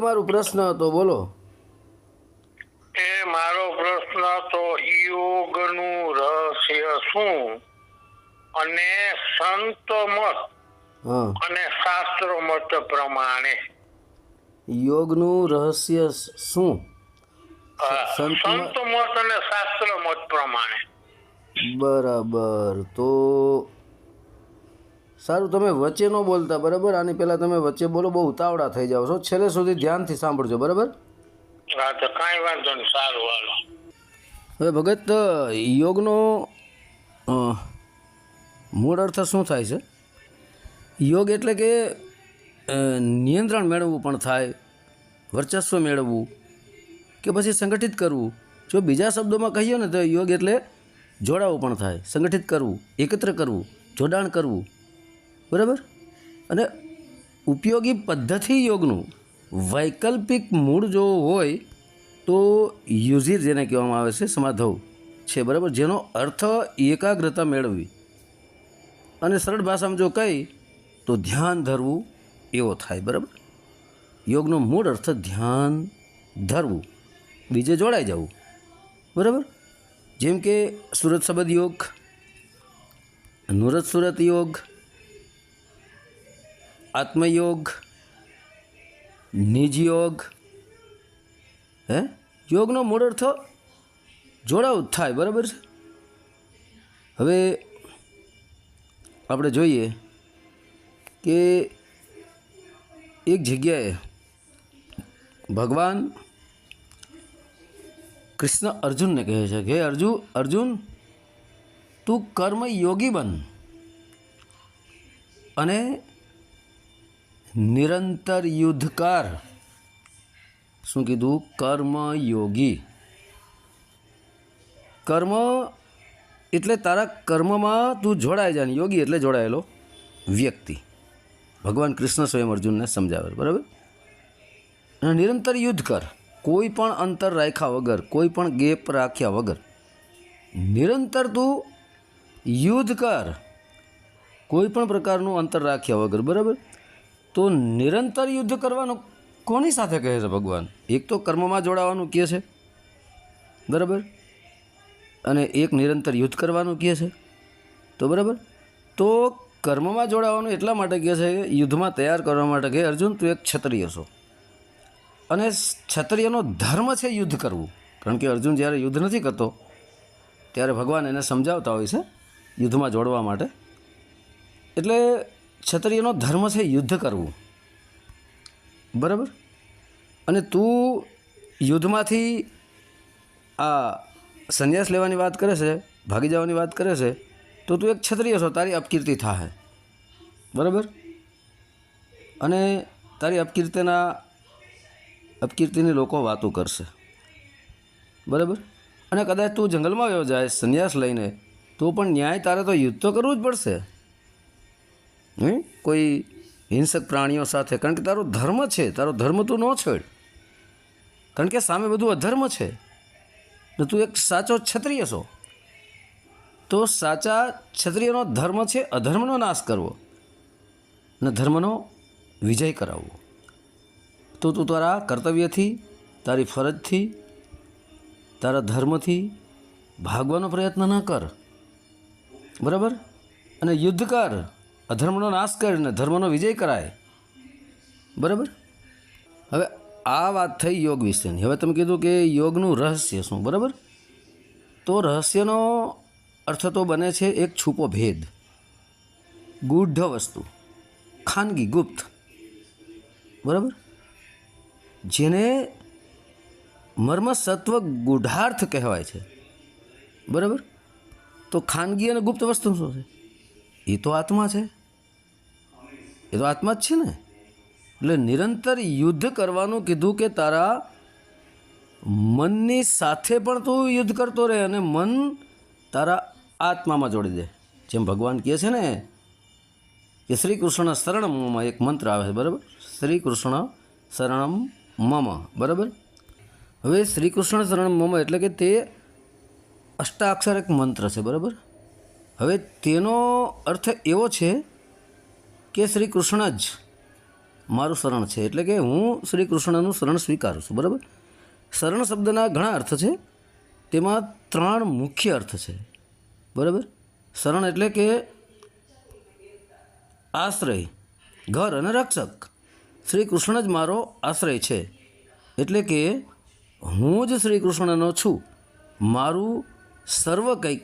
તમારો પ્રશ્ન હતો બોલો. એ મારો પ્રશ્ન હતો યોગનું રહસ્ય શું? અને સંત મત હા. અને શાસ્ત્ર મત પ્રમાણે. યોગનું રહસ્ય શું? સંત મત અને શાસ્ત્ર મત પ્રમાણે. બરાબર. તો સારું તમે વચ્ચે ન બોલતા બરાબર? આની પહેલાં તમે વચ્ચે બોલો બહુ ઉતાવળા થઈ જાઓ છો. છેલ્લે સુધી ધ્યાનથી સાંભળજો બરાબર? હા તો કાંઈ વાંધો નહીં સારું હાલો. હવે ભગત યોગનો મૂળ અર્થ શું થાય છે? યોગ એટલે કે નિયંત્રણ મેળવવું પણ થાય વર્ચસ્વ મેળવવું કે પછી સંગઠિત કરવું. જો બીજા શબ્દોમાં કહીએ ને તો યોગ એટલે જોડાવું પણ થાય સંગઠિત કરવું એકત્ર કરવું જોડાણ કરવું. બરાબર? અને ઉપયોગી પદ્ધતિ યોગનું, વૈકલ્પિક મૂળ જો હોય, તો યુઝિર જેને કહેવામાં આવે છે સમાધવ છે, બરાબર? જેનો અર્થ એકાગ્રતા મેળવવી. અને સરળ ભાષામાં જો કહી, તો ધ્યાન ધરવું એવો થાય, બરાબર? યોગનો મૂળ અર્થ ધ્યાન ધરવું, બીજે જોડાઈ જવું, બરાબર? જેમ કે સુરત સબદ યોગ, નુરત સુરત યોગ આત્મયોગ નિજ યોગ હે? યોગનો મૂળ અર્થ જોડાવ થાય, બરાબર છે? હવે આપણે જોઈએ કે એક જગ્યાએ ભગવાન કૃષ્ણ અર્જુનને કહે છે કે અર્જુન અર્જુન, તું કર્મ યોગી બન અને નિરંતર યુદ્ધકાર. શું કીધું? કર્મ યોગી કર્મ એટલે તારા કર્મમાં તું જોડાઈ જાને. યોગી એટલે જોડાયેલો વ્યક્તિ. ભગવાન કૃષ્ણ સ્વયં અર્જુનને સમજાવે બરાબર? અને નિરંતર યુદ્ધ કર કોઈ પણ અંતર રાખ્યા વગર, કોઈ પણ ગેપ રાખ્યા વગર. નિરંતર તું યુદ્ધ કર કોઈ પણ પ્રકારનું અંતર રાખ્યા વગર, બરાબર? તો નિરંતર યુદ્ધ કરવાનું કોની સાથે કહે છે ભગવાન? એક તો કર્મમાં જોડાવાનું કહે છે, બરાબર? અને એક નિરંતર યુદ્ધ કરવાનું કહે છે, તો બરાબર? તો કર્મમાં જોડાવાનું એટલા માટે કહે છે કે યુદ્ધમાં તૈયાર કરવા માટે કહે, અર્જુન, તું એક ક્ષત્રિય છો. અને ક્ષત્રિયનો ધર્મ છે યુદ્ધ કરવું. કારણ કે અર્જુન જ્યારે યુદ્ધ નથી કરતો, ત્યારે ભગવાન એને સમજાવતા હોય છે યુદ્ધમાં જોડવા માટે. એટલે ક્ષત્રિયનો ધર્મ છે યુદ્ધ કરવું. બરાબર? અને તું યુદ્ધમાંથી આ સંન્યાસ લેવાની વાત કરે છે, ભાગી જવાની વાત કરે છે, તો તું એક ક્ષત્રિય છો, તારી અપકીર્તિ થાય બરાબર? અને તારી અપકીર્તિના, અપકીર્તિની લોકો વાતો કરશે. બરાબર? અને કદાચ તું જંગલમાં વયો જાય સંન્યાસ લઈને, તો પણ ન્યાય તારે તો યુદ્ધ તો કરવું જ પડશે. હમ? કોઈ હિંસક પ્રાણીઓ સાથે. કારણ કે તારો ધર્મ છે, તારો ધર્મ તું ન છોડ. કારણ કે સામે બધું અધર્મ છે. ને તું એક સાચો ક્ષત્રિય છો. તો સાચા ક્ષત્રિયનો ધર્મ છે, અધર્મનો નાશ કરવો. અને ધર્મનો વિજય કરાવવો. તો તું તારા કર્તવ્યથી, તારી ફરજથી, તારા ધર્મથી ભાગવાનો પ્રયત્ન ન કર. બરાબર? અને યુદ્ધ કર અધર્મનો નાશ કર ને ધર્મનો વિજય કરાય. બરાબર? હવે આ વાત થઈ યોગ વિશેની. હવે તમે કીધું કે યોગનું રહસ્ય શું? બરાબર? તો રહસ્યનો અર્થ તો બને છે એક છૂપો ભેદ. ગૂઢ વસ્તુ. ખાનગી, ગુપ્ત. બરાબર? જેને મર્મસત્વ ગૂઢાર્થ કહેવાય છે. બરાબર? તો ખાનગી અને ગુપ્ત વસ્તુ શું છે? એ તો આત્મા છે. એ તો આત્મા જ છે ને. એટલે નિરંતર યુદ્ધ કરવાનું કીધું કે તારા મનની સાથે પણ તું યુદ્ધ કરતો રહે અને મન તારા આત્મામાં જોડી દે. જેમ ભગવાન કહે છે ને કે શ્રી કૃષ્ણ શરણમ મમ, એક મંત્ર આવે છે, બરાબર? શ્રી કૃષ્ણ શરણમ મમ, બરાબર? હવે શ્રી કૃષ્ણ શરણમ મમ એટલે કે તે અષ્ટાક્ષર એક મંત્ર છે, બરાબર? હવે તેનો અર્થ એવો છે કે શ્રી કૃષ્ણ જ મારું શરણ છે. એટલે કે હું શ્રી કૃષ્ણનું શરણ સ્વીકારું છું. બરાબર? શરણ શબ્દના ઘણા અર્થ છે. તેમાં ત્રણ મુખ્ય અર્થ છે. બરાબર? શરણ એટલે કે આશ્રય, ઘર અને રક્ષક. શ્રી કૃષ્ણ જ મારો આશ્રય છે. એટલે કે હું જ શ્રી કૃષ્ણનો છું. મારું સર્વ કંઈક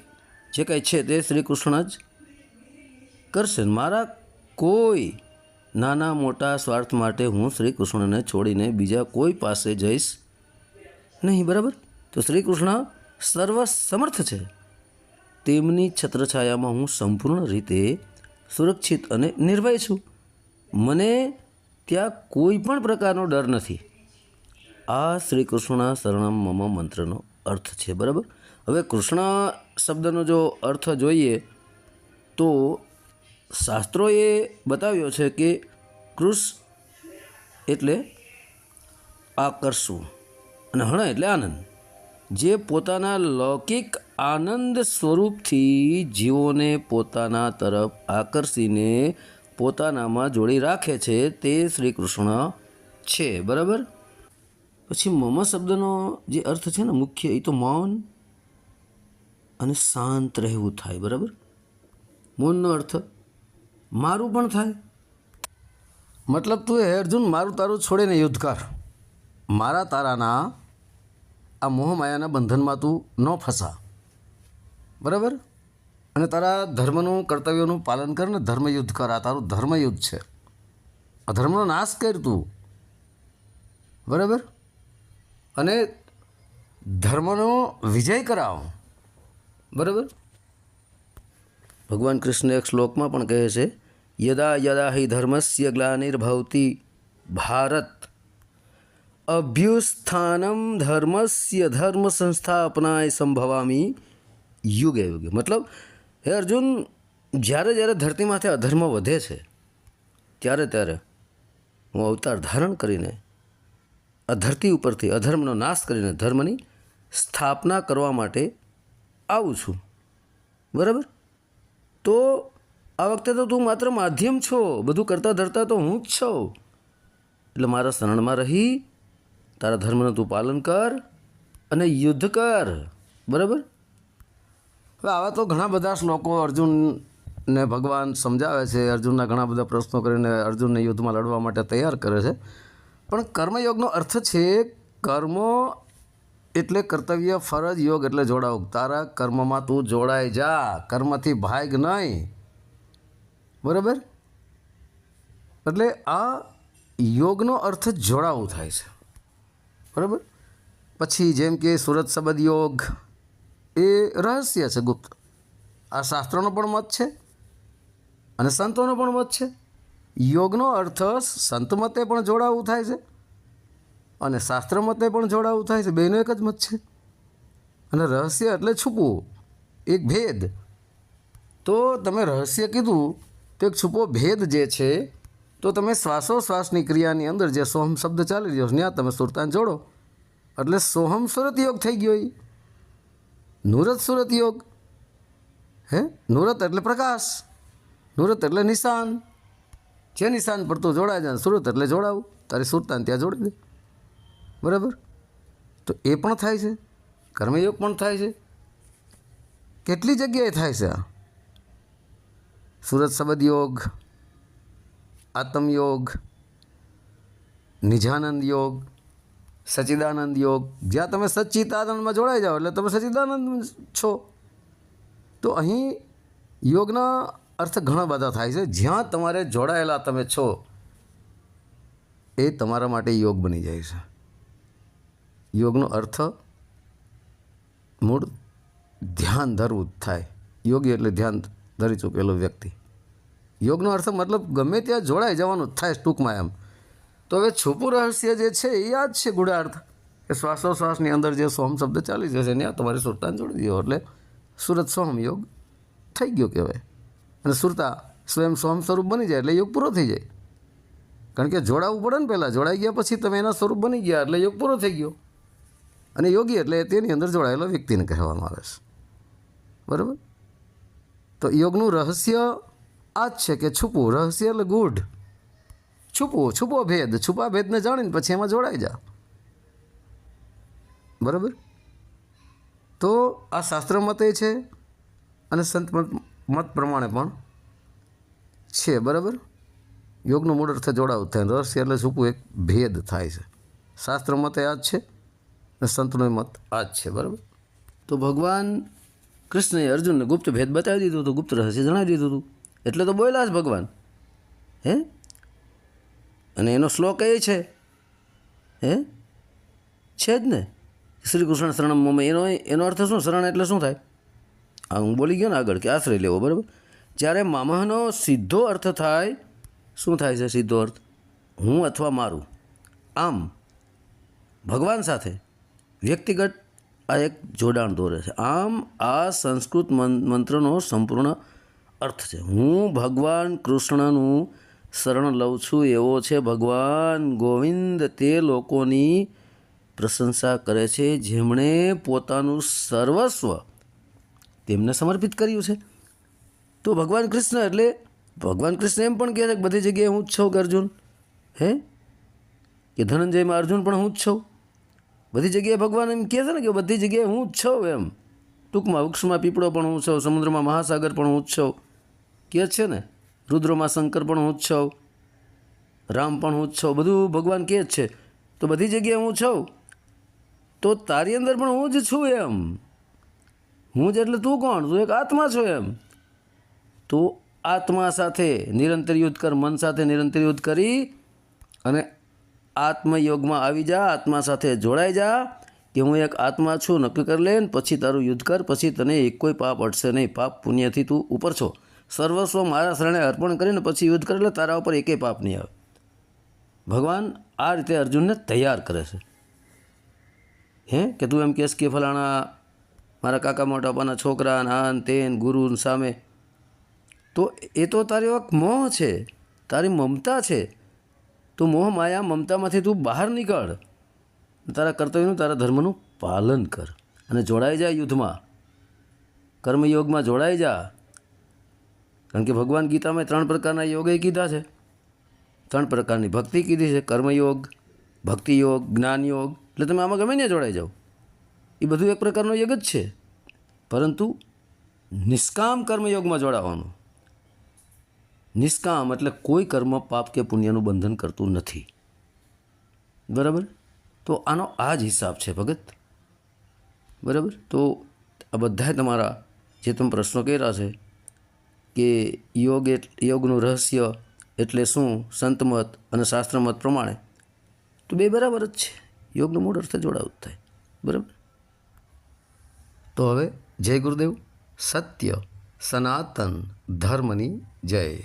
જે કંઈ છે તે શ્રી કૃષ્ણ જ કરશે. મારા કોઈ નાના મોટા સ્વાર્થ માટે હું શ્રી કૃષ્ણને છોડીને બીજા કોઈ પાસે જઈશ નહીં, બરાબર? તો શ્રી કૃષ્ણ સર્વસમર્થ છે. તેમની છત્રછાયામાં હું સંપૂર્ણ રીતે સુરક્ષિત અને નિર્ભય છું. મને ત્યાં કોઈ પણ પ્રકારનો ડર નથી. આ શ્રી કૃષ્ણ શરણમ મમ મંત્રનો અર્થ છે, બરાબર? હવે કૃષ્ણ શબ્દનો જો અર્થ જોઈએ તો શાસ્ત્રોએ બતાવ્યો છે કે કૃષ એટલે આકર્ષવું અને હણ એટલે આનંદ. જે પોતાના લૌકિક આનંદ સ્વરૂપથી જીવોને પોતાના તરફ આકર્ષીને પોતાનામાં જોડી રાખે છે તે શ્રી કૃષ્ણ છે, બરાબર? પછી મમ શબ્દનો જે અર્થ છે ને મુખ્ય એ તો મૌન અને શાંત રહેવું થાય, બરાબર? મૌનનો અર્થ મારું પણ થાય. મતલબ તું હે અર્જુન, મારું તારું છોડીને યુદ્ધ કર મારા તારાના આ મોહમાયાના બંધનમાં તું ન ફસા. બરાબર? અને તારા ધર્મનું, કર્તવ્યનું પાલન કર ને ધર્મયુદ્ધ કર આ તારું ધર્મયુદ્ધ છે. આ ધર્મનો નાશ કર તું. બરાબર? અને ધર્મનો વિજય કરાવ. બરાબર? ભગવાન કૃષ્ણ એક શ્લોકમાં પણ કહે છે યદા યદા હિ ધર્મસ્ય ગ્લાનિર્ભવતી ભારત અભ્યુસ્થાનમ ધર્મસ્ય ધર્મ સંસ્થાપનાય સંભવામી યુગે યુગે મતલબ હે અર્જુન જ્યારે જ્યારે ધરતીમાંથી અધર્મ વધે છે ત્યારે ત્યારે હું અવતાર ધારણ કરીને આ ધરતી ઉપરથી અધર્મનો નાશ કરીને ધર્મની સ્થાપના કરવા માટે આવું છું। બરાબર તો આ વખતે તો તું માત્ર માધ્યમ છો. બધું કરતાં ધરતા તો હું જ છું. એટલે મારા શરણમાં રહી, તારા ધર્મનું તું પાલન કર અને યુદ્ધ કર. બરાબર? હવે આવા તો ઘણા બધા શ્લોકો અર્જુનને ભગવાન સમજાવે છે. અર્જુનના ઘણા બધા પ્રશ્નો કરીને અર્જુનને યુદ્ધમાં લડવા માટે તૈયાર કરે છે. પણ કર્મયોગનો અર્થ છે કર્મો એટલે કર્તવ્ય, ફરજ, યોગ એટલે જોડાવું. તારા કર્મમાં તું જોડાઈ જા. કર્મથી ભાગ નહીં. બરાબર? એટલે આ યોગનો અર્થ જોડાવું થાય છે. બરાબર? પછી જેમ કે સુરત સબદ યોગ એ રહસ્ય છે ગુપ્ત. આ શાસ્ત્રોનો પણ મત છે અને સંતોનો પણ મત છે. યોગનો અર્થ સંત મતે પણ જોડાવું થાય છે અને શાસ્ત્ર મતે પણ જોડાવું થાય છે. બેનો એક જ મત છે. અને રહસ્ય એટલે છુપવું, એક ભેદ. તો તમે રહસ્ય કીધું તો એક છુપો ભેદ જે છે, તો તમે શ્વાસોશ્વાસની ક્રિયાની અંદર જે સોહમ શબ્દ ચાલી રહ્યો છે, ત્યાં તમે સુરતાન જોડો. એટલે સોહમ સુરત યોગ થઈ ગયો એ નુરત સુરત યોગ. હે? નુરત એટલે પ્રકાશ. નુરત એટલે નિશાન. જે નિશાન પર તું જોડાય જાય સુરત એટલે જોડાવું. તારી સુરતાન ત્યાં જોડી દે. બરાબર? તો એ પણ થાય છે. કર્મયોગ પણ થાય છે. કેટલી જગ્યાએ થાય છે આ? સુરત શબ્દ યોગ આત્મયોગ, નિજાનંદ યોગ, સચિદાનંદ યોગ. જ્યાં તમે સચ્ચિદાનંદમાં જોડાઈ જાઓ, એટલે તમે સચ્ચિદાનંદ છો. તો અહીં યોગના અર્થ ઘણા બધા થાય છે. જ્યાં તમારે જોડાયેલા તમે છો, એ તમારા માટે યોગ બની જાય છે. યોગનો અર્થ મૂળ ધ્યાન ધરવું થાય. યોગી એટલે ધ્યાન ધરી ચૂકેલો વ્યક્તિ. યોગનો અર્થ મતલબ ગમે ત્યાં જોડાઈ જવાનું થાય ટૂંકમાં એમ. તો હવે છુપું રહસ્ય જે છે એ આ જ છે ગુઢાર્થ. કે શ્વાસોશ્વાસની અંદર જે સોમ શબ્દ ચાલી જશે ત્યાં તમારે સુરતાને જોડી દો એટલે સુરત સોમ યોગ થઈ ગયો કહેવાય. અને સુરતા સ્વયં સોમ સ્વરૂપ બની જાય એટલે યોગ પૂરો થઈ જાય. કારણ કે જોડાવવું પડે ને પહેલાં. જોડાઈ ગયા પછી તમે એના સ્વરૂપ બની ગયા એટલે યોગ પૂરો થઈ ગયો. અને યોગી એટલે તેની અંદર જોડાયેલો વ્યક્તિને કહેવામાં આવે છે. બરાબર? તો યોગનું રહસ્ય આ જ છે કે છુપું રહસ્ય એટલે ગૂઢ. છુપવું છુપો ભેદ છુપા ભેદને જાણીને પછી એમાં જોડાઈ જા. બરાબર? તો આ શાસ્ત્ર મતે છે અને સંત મત મત પ્રમાણે પણ છે. બરાબર? યોગનો મૂળ અર્થ જોડાવું થાય. રહસ્ય એટલે છુપવું એક ભેદ થાય છે. શાસ્ત્ર મતે આ જ છે અને સંતનો મત આ જ છે. બરાબર? તો ભગવાન કૃષ્ણએ અર્જુનને ગુપ્ત ભેદ બતાવી દીધું હતું ગુપ્ત રહસ્ય જણાવી દીધું હતું. એટલે તો બોલ્યા જ ભગવાન. હે? અને એનો શ્લોક એ છે. હે? છે જ ને? શ્રી કૃષ્ણ શરણમ મમ. એનો એનો અર્થ શું? શરણ એટલે શું થાય? આ હું બોલી ગયો ને આગળ કે આશ્રય લેવો, બરાબર? જ્યારે મામહનો સીધો અર્થ થાય, શું થાય છે સીધો અર્થ? હું અથવા મારું. આમ, ભગવાન સાથે વ્યક્તિગત આ એક જોડાણ દોરે છે. આમ આ સંસ્કૃત મંત્રનો સંપૂર્ણ અર્થ છે. હું ભગવાન કૃષ્ણનું શરણ લઉં છું એવો છે ભગવાન ગોવિંદ તે લોકોની પ્રશંસા કરે છે જેમણે પોતાનું સર્વસ્વ તેમને સમર્પિત કર્યું છે. તો ભગવાન કૃષ્ણ એટલે, ભગવાન કૃષ્ણ એમ પણ કહે છે કે બધી જગ્યાએ હું જ છું અર્જુન. હે? કે ધનંજયમાં અર્જુન પણ હું જ છું? બધી જગ્યાએ ભગવાન એમ કહે છે ને કે બધી જગ્યાએ હું જ છું એમ. ટૂંકમાં વૃક્ષમાં પીપળો પણ હું છું, સમુદ્રમાં મહાસાગર પણ હું જ છું. કહે છે ને, રુદ્રમાં શંકર પણ હું જ છું, રામ પણ હું જ છું, બધું ભગવાન કહે જ છે. તો બધી જગ્યાએ હું છું. તો તારી અંદર પણ હું જ છું એમ. હું જ એટલે તું કોણ? તું એક આત્મા છો એમ. તો આત્મા સાથે નિરંતર યુદ્ધ કર, મન સાથે નિરંતર યુદ્ધ કરી અને આત્મયોગમાં આવી જા, આત્મા સાથે જોડાઈ જા, કે હું એક આત્મા છું, નક્કી કરી લે પછી તારું યુદ્ધ કર, પછી તને એક કોઈ પાપ અટશે નહીં. પાપ પુણ્યથી તું ઉપર છો. સર્વસ્વ મારા શરણે અર્પણ કરીને પછી યુદ્ધ કરે, એટલે તારા ઉપર એકે પાપ નહીં આવે. ભગવાન આ રીતે અર્જુનને તૈયાર કરે છે. હે? કે તું એમ કહેશ કે ફલાણા મારા કાકા મોટાપાના છોકરા ને આ ને તે ને ગુરુ સામે. તો એ તો તારી એક મોહ છે. તારી મમતા છે. તું મોહ માયા મમતામાંથી તું બહાર નીકળ. તારા કર્તવ્યનું, તારા ધર્મનું પાલન કર અને જોડાઈ જા યુદ્ધમાં. કર્મયોગમાં જોડાઈ જા. કારણ કે ભગવાન ગીતામાં ત્રણ પ્રકારના યોગે કીધા છે. ત્રણ પ્રકારની ભક્તિ કીધી છે. કર્મયોગ ભક્તિ યોગ જ્ઞાન યોગ એટલે તમે આમાં ગમે ને જોડાઈ જાઓ. એ બધું એક પ્રકારનો યોગ જ છે. પરંતુ નિષ્કામ કર્મયોગમાં જોડાવાનું. નિષ્કામ એટલે કોઈ કર્મ પાપ કે પુણ્યનું બંધન કરતું નથી. બરાબર? તો આનો આ જ હિસાબ છે ભગત. બરાબર? તો આ બધાય તમારા જે તમે પ્રશ્નો કર્યા છે કે યોગ એટ, યોગનું રહસ્ય એટલે શું? સંતમત અને શાસ્ત્રમત પ્રમાણે. તો બે બરાબર જ છે. યોગનો મૂળ અર્થ જોડાવું થાય. બરાબર? તો હવે જય ગુરુદેવ. સત્ય સનાતન ધર્મની જય.